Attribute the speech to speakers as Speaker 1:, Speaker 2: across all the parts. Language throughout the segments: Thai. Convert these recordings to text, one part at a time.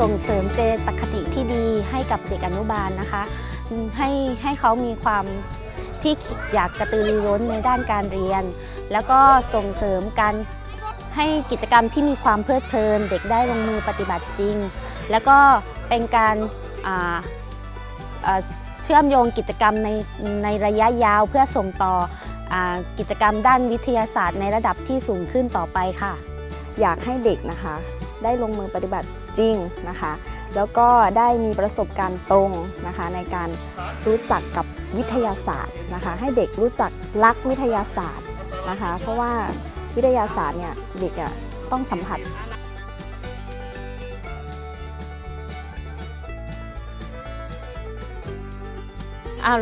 Speaker 1: ส่งเสริมเจตคติที่ดีให้กับเด็กอนุบาลนะคะ ให้ให้เขามีความที่อยากกระตือรือร้นในด้านการเรียน แล้วก็ส่งเสริมการให้กิจกรรมที่มีความเพลิดเพลิน เด็กได้ลงมือปฏิบัติจริง แล้วก็เป็นการเชื่อมโยงกิจกรรมในในระยะยาวเพื่อส่งต่ออกิจกรรมด้านวิทยาศาสตร์ในระดับที่สูงขึ้นต่อไปค่ะ
Speaker 2: อยากให้เด็กนะคะ ได้ลงมือปฏิบัติจริงนะคะ แล้วก็ได้มีประสบการณ์ตรงนะคะ ในการรู้จักกับวิทยาศาสตร์นะคะ ให้เด็กรู้จักรักวิทยาศาสตร์นะคะ เพราะว่าวิทยาศาสตร์เนี่ยเด็กอะต้องสัมผัส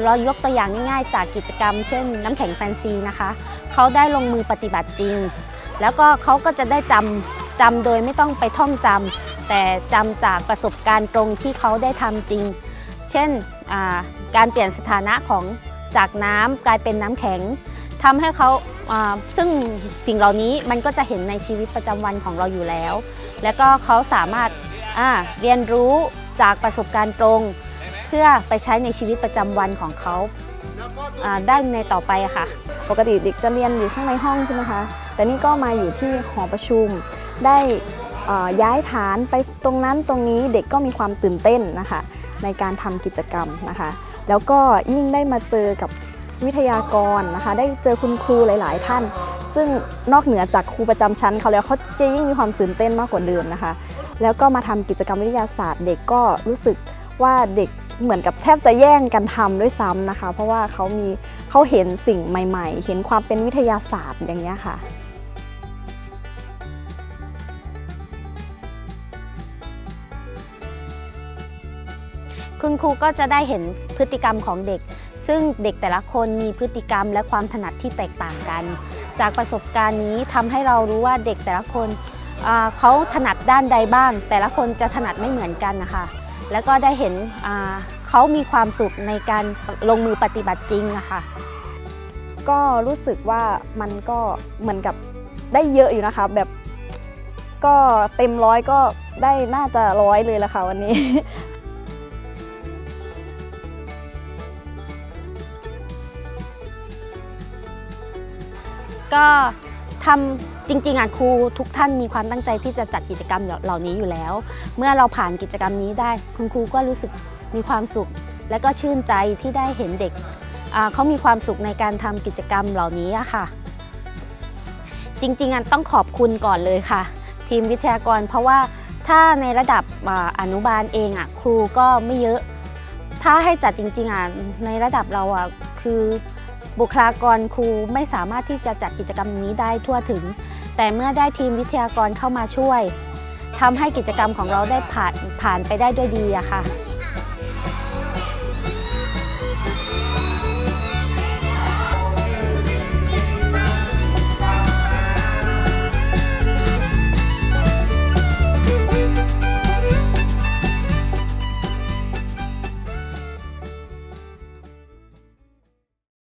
Speaker 1: เรายกตัวอย่างง่ายๆ จากกิจกรรมเช่นน้ำแข็งแฟนซีนะคะ เขาได้ลงมือปฏิบัติจริง แล้วก็เขาก็จะได้จำ จำโดยไม่ต้องไปท่องจำแต่จำจากประสบการณ์ตรงที่เขาได้ทำจริง เช่นาการเปลี่ยนสถานะของจากน้ำกลายเป็นน้ำแข็งทำให้เขาาซึ่งสิ่งเหล่านี้มันก็จะเห็นในชีวิตประจำวันของเราอยู่แล้ว แล้วก็เขาสามารถเรียนรู้จากประสบการณ์ตรง เพื่อไปใช้ในชีวิตประจำวันของเขาาได้ในต่อไปค่ะ
Speaker 2: ปกติเด็กจะเรียนอยู่ข้างในห้องใช่ไหมคะ แต่นี่ก็มาอยู่ที่หอประชุม ได้ย้ายฐานไปตรงนั้นตรงนี้เด็กก็มีความตื่นเต้นนะคะในการทำกิจกรรมนะคะ แล้วก็ยิ่งได้มาเจอกับวิทยากรนะคะ ได้เจอคุณครูหลาย ๆ ท่าน ซึ่งนอกเหนือจากครูประจำชั้นเขาแล้วเขาจะยิ่งมีความตื่นเต้นมากกว่าเดิมนะคะ แล้วก็มาทำกิจกรรมวิทยาศาสตร์ เด็กก็รู้สึกว่าเด็กเหมือนกับแทบจะแย่งกันทำด้วยซ้ำนะคะ เพราะว่าเขามีเขาเห็นสิ่งใหม่ ๆ เห็นความเป็นวิทยาศาสตร์อย่างนี้ค่ะ
Speaker 1: คุณครูก็จะได้เห็นพฤติกรรมของเด็ก ซึ่งเด็กแต่ละคนมีพฤติกรรมและความถนัดที่แตกต่างกัน จากประสบการณ์นี้ทำให้เรารู้ว่าเด็กแต่ละคนเขาถนัดด้านใดบ้าง แต่ละคนจะถนัดไม่เหมือนกันนะคะ แล้วก็ได้เห็นเขามีความสุขในการลงมือปฏิบัติจริงอะค่ะ
Speaker 2: ก็รู้สึกว่ามันก็เหมือนกับได้เยอะอยู่นะคะ แบบก็เต็มร้อยก็ได้น่าจะร้อยเลยละค่ะวันนี้
Speaker 1: ก็ทำจริงๆอะครูทุกท่านมีความตั้งใจที่จะจัดกิจกรรมเหล่านี้อยู่แล้ว เมื่อเราผ่านกิจกรรมนี้ได้คุณครูก็รู้สึกมีความสุข และก็ชื่นใจที่ได้เห็นเด็กเขามีความสุขในการทำกิจกรรมเหล่านี้อะค่ะ จริงๆอะต้องขอบคุณก่อนเลยค่ะ ทีมวิทยากรเพราะว่าถ้าในระดับอนุบาลเองอะครูก็ไม่เยอะ ถ้าให้จัดจริงๆอะในระดับเราอะคือ บุคลากรครูไม่สามารถที่จะจัดกิจกรรมนี้ได้ทั่วถึง แต่เมื่อได้ทีมวิทยากรเข้ามาช่วยทำให้กิจกรรมของเราได้ผ่านผ่านไปได้ด้วยดีอะค่ะ